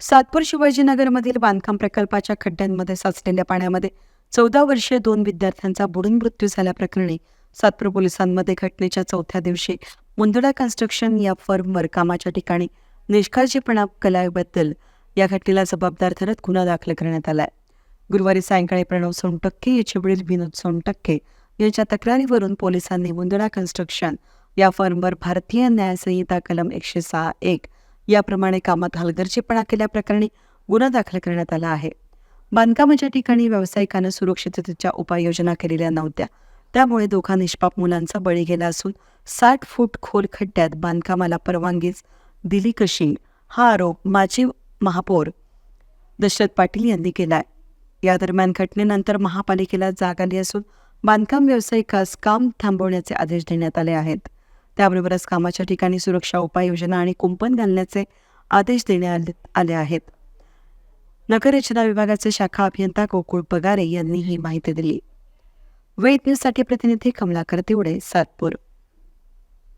सातपूर शिवाजीनगरमधील बांधकाम प्रकल्पाच्या खड्ड्यांमध्ये साचलेल्या पाण्यामध्ये चौदा वर्षीय दोन विद्यार्थ्यांचा बुडून मृत्यू झाल्याप्रकरणी सातपूर पोलिसांमध्ये घटनेच्या चौथ्या दिवशी मुंदडा कन्स्ट्रक्शन या फर्मवर कामाच्या ठिकाणी निष्काळजीपणा कलाबद्दल या घटनेला जबाबदार धरत गुन्हा दाखल करण्यात आलाय. गुरुवारी सायंकाळी प्रणव सोनटक्के याचे वडील विनोद सोनटक्के यांच्या तक्रारीवरून पोलिसांनी मुंदडा कन्स्ट्रक्शन या फर्मवर भारतीय न्यायसंहिता कलम एकशे सहा एक याप्रमाणे कामात हलगर्जीपणा केल्याप्रकरणी गुन्हा दाखल करण्यात आला आहे. बांधकामाच्या ठिकाणी व्यावसायिकानं सुरक्षिततेच्या उपाययोजना केलेल्या नव्हत्या. त्यामुळे दोघा निष्पाप मुलांचा बळी गेला असून साठ फूट खोल खड्ड्यात बांधकामाला परवानगीच दिली कशी? हा आरोप माजी महापौर दशरथ पाटील यांनी केलाय. या दरम्यान घटनेनंतर महापालिकेला जाग आली असून बांधकाम व्यावसायिकास काम थांबवण्याचे आदेश देण्यात आले आहेत. त्याबरोबरच कामाच्या ठिकाणी सुरक्षा उपाययोजना आणि कुंपण घालण्याचे आदेश देण्यात आले- आले आहेत. नगररचना विभागाचे शाखा अभियंता गोकुळ पगारे यांनी ही माहिती दिली. वेद न्यूजसाठी प्रतिनिधी कमलाकर तिवडे सातपूर.